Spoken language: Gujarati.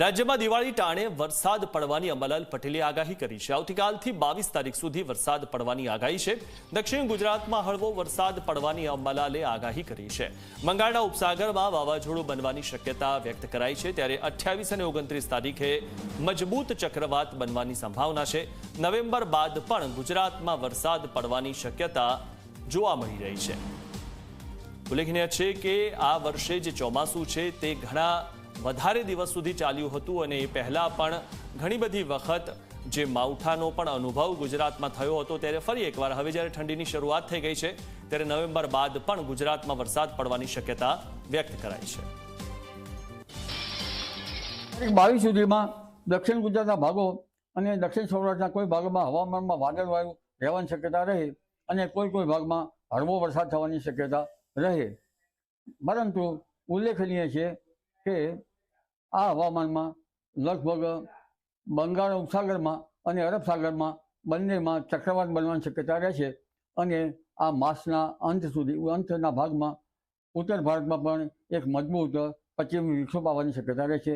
રાજ્યમાં દિવાળી ટાણે વરસાદ પડવાની અમલાલ પટેલે આગાહી કરી છે. આવતીકાલથી બાવીસ તારીખ સુધી વરસાદ પડવાની આગાહી છે. દક્ષિણ ગુજરાતમાં હળવો વરસાદ પડવાની અમલાલે આગાહી કરી છે. બંગાળના ઉપસાગરમાં વાવાઝોડું બનવાની શક્યતા વ્યક્ત કરાઈ છે. ત્યારે અઠ્યાવીસ અને ઓગણત્રીસ તારીખે મજબૂત ચક્રવાત બનવાની સંભાવના છે. નવેમ્બર બાદ પણ ગુજરાતમાં વરસાદ પડવાની શક્યતા જોવા મળી રહી છે. ઉલ્લેખનીય છે કે આ વર્ષે જે ચોમાસું છે તે ઘણા વધારે દિવસ સુધી ચાલ્યું હતું અને એ પહેલાં પણ ઘણી બધી વખત જે માવઠાનો પણ અનુભવ ગુજરાતમાં થયો હતો ત્યારે ફરી એકવાર હવે જ્યારે ઠંડીની શરૂઆત થઈ ગઈ છે, ત્યારે નવેમ્બર બાદ પણ ગુજરાતમાં વરસાદ પડવાની શક્યતા વ્યક્ત કરાઈ છે. બાવીસ સુધીમાં દક્ષિણ ગુજરાતના ભાગો અને દક્ષિણ સૌરાષ્ટ્રના કોઈ ભાગમાં હવામાનમાં વાદળવાયુ રહેવાની શક્યતા રહે અને કોઈ કોઈ ભાગમાં હળવો વરસાદ થવાની શક્યતા રહે. પરંતુ ઉલ્લેખનીય છે કે આ હવામાનમાં લગભગ બંગાળ ઉપસાગરમાં અને અરબ સાગરમાં બંનેમાં ચક્રવાત બનવાની શક્યતા રહેશે અને આ માસના અંત સુધી અંતના ભાગમાં ઉત્તર ભારતમાં પણ એક મજબૂત પશ્ચિમી વિક્ષોપ આવવાની શક્યતા રહેશે